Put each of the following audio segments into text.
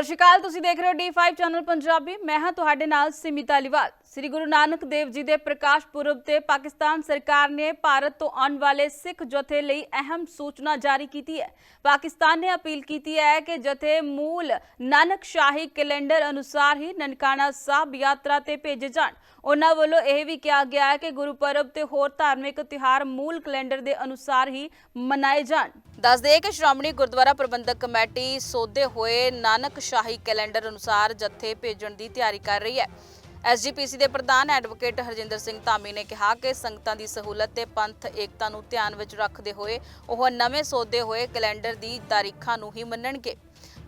ਸਤਿ ਸ਼੍ਰੀ ਅਕਾਲ, ਤੁਸੀਂ ਦੇਖ ਰਹੇ ਹੋ D5 ਚੈਨਲ ਪੰਜਾਬੀ। ਮੈਂ ਹਾਂ ਤੁਹਾਡੇ ਨਾਲ ਸਿਮਿਤਾ ਲਿਵਾਲ ਸ੍ਰੀ ਗੁਰੂ ਨਾਨਕ ਦੇਵ ਜੀ ਦੇ ਪ੍ਰਕਾਸ਼ ਪੁਰਬ ਤੇ ਪਾਕਿਸਤਾਨ ਸਰਕਾਰ ਨੇ ਭਾਰਤ ਤੋਂ ਆਉਣ ਵਾਲੇ ਸਿੱਖ ਜਥੇ ਲਈ ਅਹਿਮ ਸੂਚਨਾ ਜਾਰੀ ਕੀਤੀ ਹੈ। ਪਾਕਿਸਤਾਨ ਨੇ ਅਪੀਲ ਕੀਤੀ ਹੈ ਕਿ ਜਥੇ ਮੂਲ ਨਾਨਕ ਸ਼ਾਹੀ ਕੈਲੰਡਰ ਅਨੁਸਾਰ ਹੀ ਨਨਕਾਣਾ ਸਾਹਿਬ ਯਾਤਰਾ ਤੇ ਭੇਜੇ ਜਾਣ। ਉਹਨਾਂ ਵੱਲੋਂ ਇਹ ਵੀ ਕਿਹਾ ਗਿਆ ਹੈ ਕਿ ਗੁਰੂ ਪਰਬ ਤੇ ਹੋਰ ਧਾਰਮਿਕ ਤਿਉਹਾਰ ਮੂਲ ਕੈਲੰਡਰ ਦੇ ਅਨੁਸਾਰ ਹੀ ਮਨਾਏ ਜਾਣ। ਦੱਸ ਦਈਏ ਕਿ ਸ਼੍ਰੋਮਣੀ ਗੁਰਦੁਆਰਾ ਪ੍ਰਬੰਧਕ ਕਮੇਟੀ ਸੋਧੇ ਹੋਏ ਨਾਨਕ ਸ਼ਾਹੀ ਕੈਲੰਡਰ ਅਨੁਸਾਰ ਜਥੇ ਭੇਜਣ ਦੀ ਤਿਆਰੀ ਕਰ ਰਹੀ ਹੈ। ਐਸਜੀਪੀਸੀ ਦੇ ਪ੍ਰਧਾਨ ਐਡਵੋਕੇਟ ਹਰਜਿੰਦਰ ਸਿੰਘ ਧਾਮੀ ਨੇ ਕਿਹਾ ਕਿ ਸੰਗਤਾਂ ਦੀ ਸਹੂਲਤ ਤੇ ਪੰਥ, ਏਕਤਾ ਨੂੰ ਧਿਆਨ ਵਿੱਚ ਰੱਖਦੇ ਹੋਏ ਉਹ ਨਵੇਂ ਸੋਧੇ ਹੋਏ ਕੈਲੰਡਰ ਦੀ ਤਾਰੀਖਾਂ ਨੂੰ ਹੀ ਮੰਨਣਗੇ।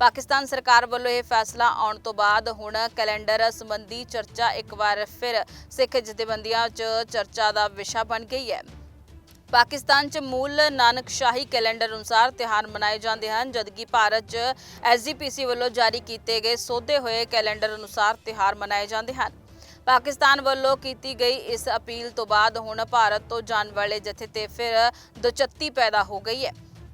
ਪਾਕਿਸਤਾਨ ਸਰਕਾਰ ਵੱਲੋਂ ਇਹ ਫੈਸਲਾ ਆਉਣ ਤੋਂ ਬਾਅਦ ਹੁਣ ਕੈਲੰਡਰ ਸੰਬੰਧੀ ਚਰਚਾ ਇੱਕ ਵਾਰ ਫਿਰ ਸਿੱਖ ਜਥੇਬੰਦੀਆਂ 'ਚ ਚਰਚਾ ਦਾ ਵਿਸ਼ਾ ਬਣ ਗਈ ਹੈ। ਪਾਕਿਸਤਾਨ 'ਚ ਮੂਲ ਨਾਨਕ ਸ਼ਾਹੀ ਕੈਲੰਡਰ ਅਨੁਸਾਰ ਤਿਉਹਾਰ ਮਨਾਏ ਜਾਂਦੇ ਹਨ, ਜਦਕਿ ਭਾਰਤ 'ਚ ਐਸਜੀਪੀਸੀ ਵੱਲੋਂ ਜਾਰੀ ਕੀਤੇ ਗਏ ਸੋਧੇ ਹੋਏ ਕੈਲੰਡਰ ਅਨੁਸਾਰ ਤਿਉਹਾਰ ਮਨਾਏ ਜਾਂਦੇ ਹਨ। ਪਾਕਿਸਤਾਨ ਵੱਲੋਂ ਕੀਤੀ ਗਈ ਇਸ ਅਪੀਲ ਤੋਂ ਬਾਅਦ ਹੁਣ ਭਾਰਤ ਤੋਂ ਜਾਣ ਵਾਲੇ ਜਥੇ ਤੇ ਫਿਰ ਦੁਚੱਤੀ ਪੈਦਾ ਹੋ ਗਈ ਹੈ।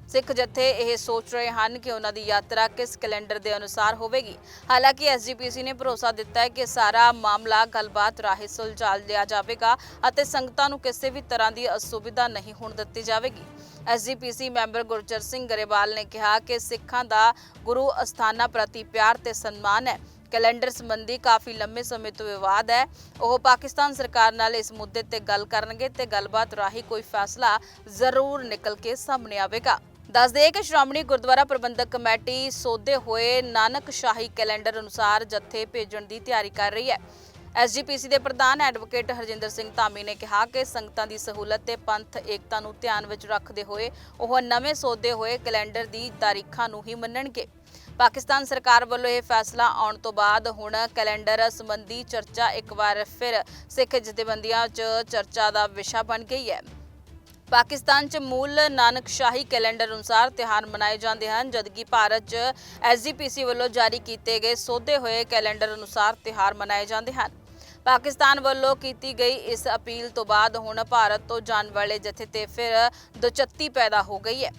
ਸਿੱਖ ਜਥੇ ਇਹ ਸੋਚ ਰਹੇ ਹਨ ਕਿ ਉਹਨਾਂ ਦੀ ਯਾਤਰਾ ਕਿਸ ਕੈਲੰਡਰ ਦੇ ਅਨੁਸਾਰ ਹੋਵੇਗੀ। ਹਾਲਾਂਕਿ ਐਸਜੀਪੀਸੀ ਨੇ ਭਰੋਸਾ ਦਿੱਤਾ ਹੈ ਕਿ ਸਾਰਾ ਮਾਮਲਾ ਗੱਲਬਾਤ ਰਾਹੀਂ ਸੁਲਝਾ ਲਿਆ ਜਾਵੇਗਾ ਅਤੇ ਸੰਗਤਾਂ ਨੂੰ ਕਿਸੇ ਵੀ ਤਰ੍ਹਾਂ ਦੀ ਅਸੁਵਿਧਾ ਨਹੀਂ ਹੋਣ ਦਿੱਤੀ ਜਾਵੇਗੀ। ਐਸਜੀਪੀਸੀ ਮੈਂਬਰ ਗੁਰਚਰ ਸਿੰਘ ਗਰੇਵਾਲ ਨੇ ਕਿਹਾ ਕਿ ਸਿੱਖਾਂ ਦਾ ਗੁਰੂ ਅਸਥਾਨਾਂ ਪ੍ਰਤੀ ਪਿਆਰ ਤੇ ਸਨਮਾਨ ਹੈ। ਕੈਲੰਡਰ ਸੰਬੰਧੀ ਕਾਫੀ ਲੰਮੇ ਸਮੇਂ ਤੋਂ ਵਿਵਾਦ ਹੈ। ਉਹ ਪਾਕਿਸਤਾਨ ਸਰਕਾਰ ਨਾਲ ਇਸ ਮੁੱਦੇ ਤੇ ਗੱਲ ਕਰਨਗੇ ਤੇ ਗੱਲਬਾਤ ਰਾਹੀਂ ਕੋਈ ਫੈਸਲਾ ਜ਼ਰੂਰ ਨਿਕਲ ਕੇ ਸਾਹਮਣੇ ਆਵੇਗਾ। ਦੱਸ ਦਈਏ ਕਿ ਸ਼੍ਰੋਮਣੀ ਗੁਰਦੁਆਰਾ ਪ੍ਰਬੰਧਕ ਕਮੇਟੀ ਸੋਧੇ ਹੋਏ ਨਾਨਕ ਸ਼ਾਹੀ ਕੈਲੰਡਰ ਅਨੁਸਾਰ ਜਥੇ ਭੇਜਣ ਦੀ ਤਿਆਰੀ ਕਰ ਰਹੀ ਹੈ। ਐਸਜੀਪੀਸੀ ਦੇ ਪ੍ਰਧਾਨ ਐਡਵੋਕੇਟ ਹਰਜਿੰਦਰ ਸਿੰਘ ਧਾਮੀ ਨੇ ਕਿਹਾ ਕਿ ਸੰਗਤਾਂ ਦੀ ਸਹੂਲਤ ਤੇ ਪੰਥ ਏਕਤਾ ਨੂੰ ਧਿਆਨ ਵਿੱਚ ਰੱਖਦੇ ਹੋਏ ਉਹ ਨਵੇਂ ਸੋਧੇ ਹੋਏ ਕੈਲੰਡਰ ਦੀ ਤਾਰੀਖਾਂ ਨੂੰ ਹੀ ਮੰਨਣਗੇ। ਪਾਕਿਸਤਾਨ ਸਰਕਾਰ ਵੱਲੋਂ ਇਹ ਫੈਸਲਾ ਆਉਣ ਤੋਂ ਬਾਅਦ ਹੁਣ ਕੈਲੰਡਰ ਸੰਬੰਧੀ ਚਰਚਾ ਇੱਕ ਵਾਰ ਫਿਰ ਸਿੱਖ ਜਥੇਬੰਦੀਆਂ 'ਚ ਚਰਚਾ ਦਾ ਵਿਸ਼ਾ ਬਣ ਗਈ ਹੈ। ਪਾਕਿਸਤਾਨ 'ਚ ਮੂਲ ਨਾਨਕਸ਼ਾਹੀ ਕੈਲੰਡਰ ਅਨੁਸਾਰ ਤਿਉਹਾਰ ਮਨਾਏ ਜਾਂਦੇ ਹਨ, ਜਦਕਿ ਭਾਰਤ 'ਚ ਐਸਜੀਪੀਸੀ ਵੱਲੋਂ ਜਾਰੀ ਕੀਤੇ ਗਏ ਸੋਧੇ ਹੋਏ ਕੈਲੰਡਰ ਅਨੁਸਾਰ ਤਿਉਹਾਰ ਮਨਾਏ ਜਾਂਦੇ ਹਨ। ਪਾਕਿਸਤਾਨ ਵੱਲੋਂ ਕੀਤੀ ਗਈ ਇਸ ਅਪੀਲ ਤੋਂ ਬਾਅਦ ਹੁਣ ਭਾਰਤ ਤੋਂ ਜਾਣ ਵਾਲੇ ਜਥੇ ਤੇ ਫਿਰ ਦੁਚੱਤੀ ਪੈਦਾ ਹੋ ਗਈ ਹੈ।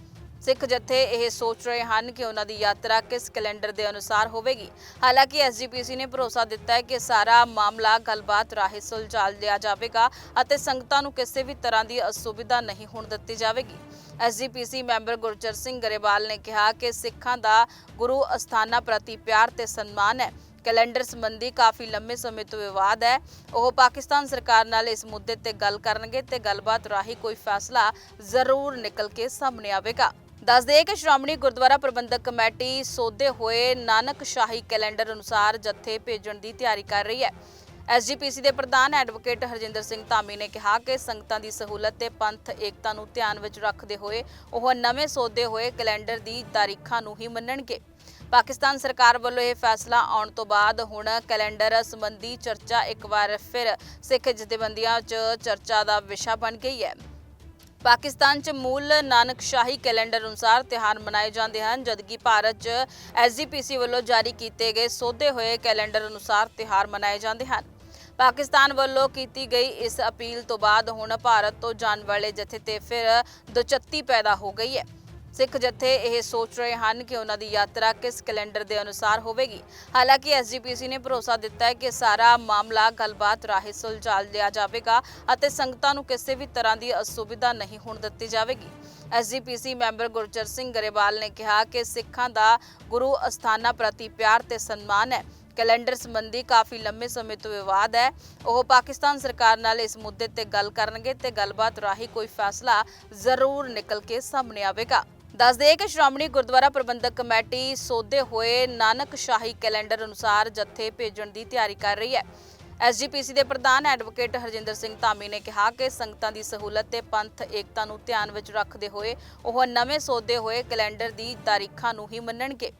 ਸਿੱਖ ਜਥੇ ਇਹ ਸੋਚ ਰਹੇ ਹਨ ਕਿ ਉਹਨਾਂ ਦੀ ਯਾਤਰਾ ਕਿਸ ਕੈਲੰਡਰ ਦੇ ਅਨੁਸਾਰ ਹੋਵੇਗੀ। ਹਾਲਾਂਕਿ ਐਸਜੀਪੀਸੀ ਨੇ ਭਰੋਸਾ ਦਿੱਤਾ ਹੈ ਕਿ ਸਾਰਾ ਮਾਮਲਾ ਗੱਲਬਾਤ ਰਾਹੀਂ ਸੁਲਝਾ ਲਿਆ ਜਾਵੇਗਾ ਅਤੇ ਸੰਗਤਾਂ ਨੂੰ ਕਿਸੇ ਵੀ ਤਰ੍ਹਾਂ ਦੀ ਅਸੁਵਿਧਾ ਨਹੀਂ ਹੋਣ ਦਿੱਤੀ ਜਾਵੇਗੀ। ਐਸਜੀਪੀਸੀ ਮੈਂਬਰ ਗੁਰਚਰ ਸਿੰਘ ਗਰੇਵਾਲ ਨੇ ਕਿਹਾ ਕਿ ਸਿੱਖਾਂ ਦਾ ਗੁਰੂ ਅਸਥਾਨਾਂ ਪ੍ਰਤੀ ਪਿਆਰ ਤੇ ਸਨਮਾਨ ਹੈ। ਕੈਲੰਡਰ ਸੰਬੰਧੀ ਕਾਫੀ ਲੰਮੇ ਸਮੇਂ ਤੋਂ ਵਿਵਾਦ ਹੈ। ਉਹ ਪਾਕਿਸਤਾਨ ਸਰਕਾਰ ਨਾਲ ਇਸ ਮੁੱਦੇ ਤੇ ਗੱਲ ਕਰਨਗੇ ਤੇ ਗੱਲਬਾਤ ਰਾਹੀਂ ਕੋਈ ਫੈਸਲਾ ਜ਼ਰੂਰ ਨਿਕਲ ਕੇ ਸਾਹਮਣੇ ਆਵੇਗਾ। ਦੱਸ ਦਈਏ ਕਿ ਸ਼੍ਰੋਮਣੀ ਗੁਰਦੁਆਰਾ ਪ੍ਰਬੰਧਕ ਕਮੇਟੀ ਸੋਧੇ ਹੋਏ ਨਾਨਕ ਸ਼ਾਹੀ ਕੈਲੰਡਰ ਅਨੁਸਾਰ ਜੱਥੇ ਭੇਜਣ ਦੀ ਤਿਆਰੀ ਕਰ ਰਹੀ ਹੈ। ਐਸਜੀਪੀਸੀ ਦੇ ਪ੍ਰਧਾਨ ਐਡਵੋਕੇਟ ਹਰਜਿੰਦਰ ਸਿੰਘ ਧਾਮੀ ਨੇ ਕਿਹਾ ਕਿ ਸੰਗਤਾਂ ਦੀ ਸਹੂਲਤ ਤੇ ਪੰਥ ਏਕਤਾ ਨੂੰ ਧਿਆਨ ਵਿੱਚ ਰੱਖਦੇ ਹੋਏ ਉਹ ਨਵੇਂ ਸੋਧੇ ਹੋਏ ਕੈਲੰਡਰ ਦੀ ਤਾਰੀਖਾਂ ਨੂੰ ਹੀ ਮੰਨਣਗੇ। ਪਾਕਿਸਤਾਨ ਸਰਕਾਰ ਵੱਲੋਂ ਇਹ ਫੈਸਲਾ ਆਉਣ ਤੋਂ ਬਾਅਦ ਹੁਣ ਕੈਲੰਡਰ ਸੰਬੰਧੀ ਚਰਚਾ ਇੱਕ ਵਾਰ ਫਿਰ ਸਿੱਖ ਜਥੇਬੰਦੀਆਂ 'ਚ ਚਰਚਾ ਦਾ ਵਿਸ਼ਾ ਬਣ ਗਈ ਹੈ। ਪਾਕਿਸਤਾਨ 'ਚ ਮੂਲ ਨਾਨਕ ਸ਼ਾਹੀ ਕੈਲੰਡਰ ਅਨੁਸਾਰ ਤਿਉਹਾਰ ਮਨਾਏ ਜਾਂਦੇ ਹਨ, ਜਦਕਿ ਭਾਰਤ 'ਚ ਐਸਜੀਪੀਸੀ ਵੱਲੋਂ ਜਾਰੀ ਕੀਤੇ ਗਏ ਸੋਧੇ ਹੋਏ ਕੈਲੰਡਰ ਅਨੁਸਾਰ ਤਿਉਹਾਰ ਮਨਾਏ ਜਾਂਦੇ ਹਨ। ਪਾਕਿਸਤਾਨ ਵੱਲੋਂ ਕੀਤੀ ਗਈ ਇਸ ਅਪੀਲ ਤੋਂ ਬਾਅਦ ਹੁਣ ਭਾਰਤ ਤੋਂ ਜਾਣ ਵਾਲੇ ਜਥੇ ਤੇ ਫਿਰ ਦੁਚੱਤੀ ਪੈਦਾ ਹੋ ਗਈ ਹੈ। ਸਿੱਖ ਜਥੇ ਇਹ ਸੋਚ ਰਹੇ ਹਨ ਕਿ ਉਹਨਾਂ ਦੀ ਯਾਤਰਾ ਕਿਸ ਕੈਲੰਡਰ ਦੇ ਅਨੁਸਾਰ ਹੋਵੇਗੀ। ਹਾਲਾਂਕਿ ਐਸਜੀਪੀਸੀ ਨੇ ਭਰੋਸਾ ਦਿੱਤਾ ਹੈ ਕਿ ਸਾਰਾ ਮਾਮਲਾ ਗੱਲਬਾਤ ਰਾਹੀਂ ਸੁਲਝਾ ਲਿਆ ਜਾਵੇਗਾ ਅਤੇ ਸੰਗਤਾਂ ਨੂੰ ਕਿਸੇ ਵੀ ਤਰ੍ਹਾਂ ਦੀ ਅਸੁਵਿਧਾ ਨਹੀਂ ਹੋਣ ਦਿੱਤੀ ਜਾਵੇਗੀ। ਐਸਜੀਪੀਸੀ ਮੈਂਬਰ ਗੁਰਚਰ ਸਿੰਘ ਗਰੇਵਾਲ ਨੇ ਕਿਹਾ ਕਿ ਸਿੱਖਾਂ ਦਾ ਗੁਰੂ ਅਸਥਾਨਾਂ ਪ੍ਰਤੀ ਪਿਆਰ ਤੇ ਸਨਮਾਨ ਹੈ। ਕੈਲੰਡਰ ਸੰਬੰਧੀ ਕਾਫੀ ਲੰਮੇ ਸਮੇਂ ਤੋਂ ਵਿਵਾਦ ਹੈ। ਉਹ ਪਾਕਿਸਤਾਨ ਸਰਕਾਰ ਨਾਲ ਇਸ ਮੁੱਦੇ ਤੇ ਗੱਲ ਕਰਨਗੇ ਤੇ ਗੱਲਬਾਤ ਰਾਹੀਂ ਕੋਈ ਫੈਸਲਾ ਜ਼ਰੂਰ ਨਿਕਲ ਕੇ ਸਾਹਮਣੇ ਆਵੇਗਾ। ਦੱਸ ਦਈਏ ਕਿ ਸ਼੍ਰੋਮਣੀ ਗੁਰਦੁਆਰਾ ਪ੍ਰਬੰਧਕ ਕਮੇਟੀ ਸੋਧੇ ਹੋਏ ਨਾਨਕ ਸ਼ਾਹੀ ਕੈਲੰਡਰ ਅਨੁਸਾਰ ਜਥੇ ਭੇਜਣ ਦੀ ਤਿਆਰੀ ਕਰ ਰਹੀ ਹੈ। ਐਸਜੀਪੀਸੀ ਦੇ ਪ੍ਰਧਾਨ ਐਡਵੋਕੇਟ ਹਰਜਿੰਦਰ ਸਿੰਘ ਧਾਮੀ ਨੇ ਕਿਹਾ ਕਿ ਸੰਗਤਾਂ ਦੀ ਸਹੂਲਤ ਤੇ ਪੰਥ ਏਕਤਾ ਨੂੰ ਧਿਆਨ ਵਿੱਚ ਰੱਖਦੇ ਹੋਏ ਉਹ ਨਵੇਂ ਸੋਧੇ ਹੋਏ ਕੈਲੰਡਰ ਦੀ ਤਾਰੀਖਾਂ ਨੂੰ ਹੀ ਮੰਨਣਗੇ।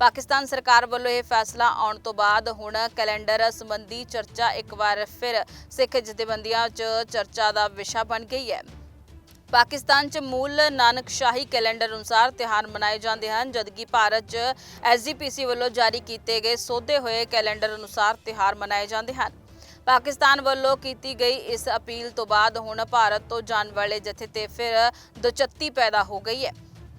ਪਾਕਿਸਤਾਨ ਸਰਕਾਰ ਵੱਲੋਂ ਇਹ ਫੈਸਲਾ ਆਉਣ ਤੋਂ ਬਾਅਦ ਹੁਣ ਕੈਲੰਡਰ ਸੰਬੰਧੀ ਚਰਚਾ ਇੱਕ ਵਾਰ ਫਿਰ ਸਿੱਖ ਜਥੇਬੰਦੀਆਂ 'ਚ ਚਰਚਾ ਦਾ ਵਿਸ਼ਾ ਬਣ ਗਈ ਹੈ। ਪਾਕਿਸਤਾਨ 'ਚ ਮੂਲ ਨਾਨਕਸ਼ਾਹੀ ਕੈਲੰਡਰ ਅਨੁਸਾਰ ਤਿਉਹਾਰ ਮਨਾਏ ਜਾਂਦੇ ਹਨ, ਜਦਕਿ ਭਾਰਤ 'ਚ ਐਸਜੀਪੀਸੀ ਵੱਲੋਂ ਜਾਰੀ ਕੀਤੇ ਗਏ ਸੋਧੇ ਹੋਏ ਕੈਲੰਡਰ ਅਨੁਸਾਰ ਤਿਉਹਾਰ ਮਨਾਏ ਜਾਂਦੇ ਹਨ। ਪਾਕਿਸਤਾਨ ਵੱਲੋਂ ਕੀਤੀ ਗਈ ਇਸ ਅਪੀਲ ਤੋਂ ਬਾਅਦ ਹੁਣ ਭਾਰਤ ਤੋਂ ਜਾਣ ਵਾਲੇ ਜਥੇ ਤੇ ਫਿਰ ਦੁਚੱਤੀ ਪੈਦਾ ਹੋ ਗਈ ਹੈ।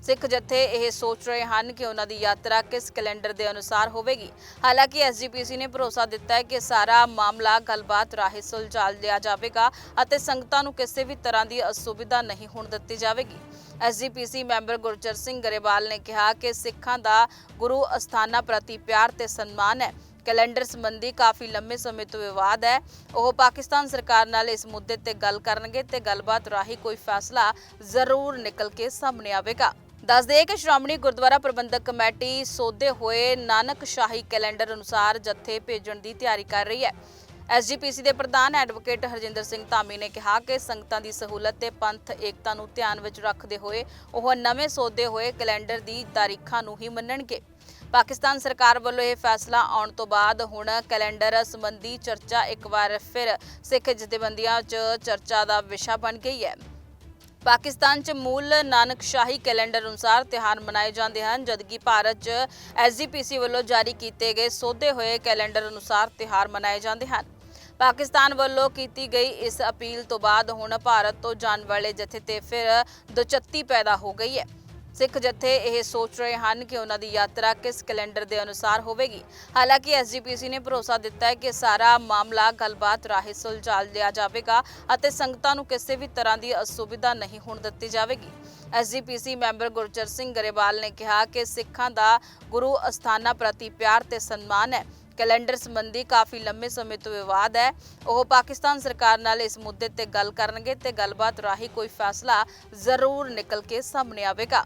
ਸਿੱਖ ਜਥੇ ਇਹ ਸੋਚ ਰਹੇ ਹਨ ਕਿ ਉਹਨਾਂ ਦੀ ਯਾਤਰਾ ਕਿਸ ਕੈਲੰਡਰ ਦੇ ਅਨੁਸਾਰ ਹੋਵੇਗੀ। ਹਾਲਾਂਕਿ ਐਸਜੀਪੀਸੀ ਨੇ ਭਰੋਸਾ ਦਿੱਤਾ ਹੈ ਕਿ ਸਾਰਾ ਮਾਮਲਾ ਗੱਲਬਾਤ ਰਾਹੀਂ ਸੁਲਝਾ ਲਿਆ ਜਾਵੇਗਾ ਅਤੇ ਸੰਗਤਾਂ ਨੂੰ ਕਿਸੇ ਵੀ ਤਰ੍ਹਾਂ ਦੀ ਅਸੁਵਿਧਾ ਨਹੀਂ ਹੋਣ ਦਿੱਤੀ ਜਾਵੇਗੀ। ਐਸਜੀਪੀਸੀ ਮੈਂਬਰ ਗੁਰਚਰ ਸਿੰਘ ਗਰੇਵਾਲ ਨੇ ਕਿਹਾ ਕਿ ਸਿੱਖਾਂ ਦਾ ਗੁਰੂ ਅਸਥਾਨਾਂ ਪ੍ਰਤੀ ਪਿਆਰ ਤੇ ਸਨਮਾਨ ਹੈ। ਕੈਲੰਡਰ ਸੰਬੰਧੀ ਕਾਫੀ ਲੰਮੇ ਸਮੇਂ ਤੋਂ ਵਿਵਾਦ ਹੈ। ਉਹ ਪਾਕਿਸਤਾਨ ਸਰਕਾਰ ਨਾਲ ਇਸ ਮੁੱਦੇ ਤੇ ਗੱਲ ਕਰਨਗੇ ਤੇ ਗੱਲਬਾਤ ਰਾਹੀਂ ਕੋਈ ਫੈਸਲਾ ਜ਼ਰੂਰ ਨਿਕਲ ਕੇ ਸਾਹਮਣੇ ਆਵੇਗਾ। ਦੱਸ ਦਈਏ ਕਿ ਸ਼੍ਰੋਮਣੀ ਗੁਰਦੁਆਰਾ ਪ੍ਰਬੰਧਕ ਕਮੇਟੀ ਸੋਧੇ ਹੋਏ ਨਾਨਕ ਸ਼ਾਹੀ ਕੈਲੰਡਰ ਅਨੁਸਾਰ ਜੱਥੇ ਭੇਜਣ ਦੀ ਤਿਆਰੀ ਕਰ ਰਹੀ ਹੈ। ਐਸਜੀਪੀਸੀ ਦੇ ਪ੍ਰਧਾਨ ਐਡਵੋਕੇਟ ਹਰਜਿੰਦਰ ਸਿੰਘ ਧਾਮੀ ਨੇ ਕਿਹਾ ਕਿ ਸੰਗਤਾਂ ਦੀ ਸਹੂਲਤ ਤੇ ਪੰਥ ਏਕਤਾ ਨੂੰ ਧਿਆਨ ਵਿੱਚ ਰੱਖਦੇ ਹੋਏ ਉਹ ਨਵੇਂ ਸੋਧੇ ਹੋਏ ਕੈਲੰਡਰ ਦੀ ਤਾਰੀਖਾਂ ਨੂੰ ਹੀ ਮੰਨਣਗੇ। ਪਾਕਿਸਤਾਨ ਸਰਕਾਰ ਵੱਲੋਂ ਇਹ ਫੈਸਲਾ ਆਉਣ ਤੋਂ ਬਾਅਦ ਹੁਣ ਕੈਲੰਡਰ ਸੰਬੰਧੀ ਚਰਚਾ ਇੱਕ ਵਾਰ ਫਿਰ ਸਿੱਖ ਜਥੇਬੰਦੀਆਂ 'ਚ ਚਰਚਾ ਦਾ ਵਿਸ਼ਾ ਬਣ ਗਈ ਹੈ। ਪਾਕਿਸਤਾਨ 'ਚ ਮੂਲ ਨਾਨਕਸ਼ਾਹੀ ਕੈਲੰਡਰ ਅਨੁਸਾਰ ਤਿਉਹਾਰ ਮਨਾਏ ਜਾਂਦੇ ਹਨ, ਜਦਕਿ ਭਾਰਤ 'ਚ ਐਸਜੀਪੀਸੀ ਵੱਲੋਂ ਜਾਰੀ ਕੀਤੇ ਗਏ ਸੋਧੇ ਹੋਏ ਕੈਲੰਡਰ ਅਨੁਸਾਰ ਤਿਉਹਾਰ ਮਨਾਏ ਜਾਂਦੇ ਹਨ। ਪਾਕਿਸਤਾਨ ਵੱਲੋਂ ਕੀਤੀ ਗਈ ਇਸ ਅਪੀਲ ਤੋਂ ਬਾਅਦ ਹੁਣ ਭਾਰਤ ਤੋਂ ਜਾਣ ਵਾਲੇ ਜਥੇ ਤੇ ਫਿਰ ਦੁਚੱਤੀ ਪੈਦਾ ਹੋ ਗਈ ਹੈ। ਸਿੱਖ ਜਥੇ ਇਹ ਸੋਚ ਰਹੇ ਹਨ ਕਿ ਉਹਨਾਂ ਦੀ ਯਾਤਰਾ ਕਿਸ ਕੈਲੰਡਰ ਦੇ ਅਨੁਸਾਰ ਹੋਵੇਗੀ। ਹਾਲਾਂਕਿ ਐਸਜੀਪੀਸੀ ਨੇ ਭਰੋਸਾ ਦਿੱਤਾ ਹੈ ਕਿ ਸਾਰਾ ਮਾਮਲਾ ਗੱਲਬਾਤ ਰਾਹੀਂ ਸੁਲਝਾ ਲਿਆ ਜਾਵੇਗਾ ਅਤੇ ਸੰਗਤਾਂ ਨੂੰ ਕਿਸੇ ਵੀ ਤਰ੍ਹਾਂ ਦੀ ਅਸੁਵਿਧਾ ਨਹੀਂ ਹੋਣ ਦਿੱਤੀ ਜਾਵੇਗੀ। ਐਸਜੀਪੀਸੀ ਮੈਂਬਰ ਗੁਰਚਰ ਸਿੰਘ ਗਰੇਵਾਲ ਨੇ ਕਿਹਾ ਕਿ ਸਿੱਖਾਂ ਦਾ ਗੁਰੂ ਅਸਥਾਨਾਂ ਪ੍ਰਤੀ ਪਿਆਰ ਤੇ ਸਨਮਾਨ ਹੈ। ਕੈਲੰਡਰ ਸੰਬੰਧੀ ਕਾਫੀ ਲੰਮੇ ਸਮੇਂ ਤੋਂ ਵਿਵਾਦ ਹੈ। ਉਹ ਪਾਕਿਸਤਾਨ ਸਰਕਾਰ ਨਾਲ ਇਸ ਮੁੱਦੇ ਤੇ ਗੱਲ ਕਰਨਗੇ ਤੇ ਗੱਲਬਾਤ ਰਾਹੀਂ ਕੋਈ ਫੈਸਲਾ ਜ਼ਰੂਰ ਨਿਕਲ ਕੇ ਸਾਹਮਣੇ ਆਵੇਗਾ।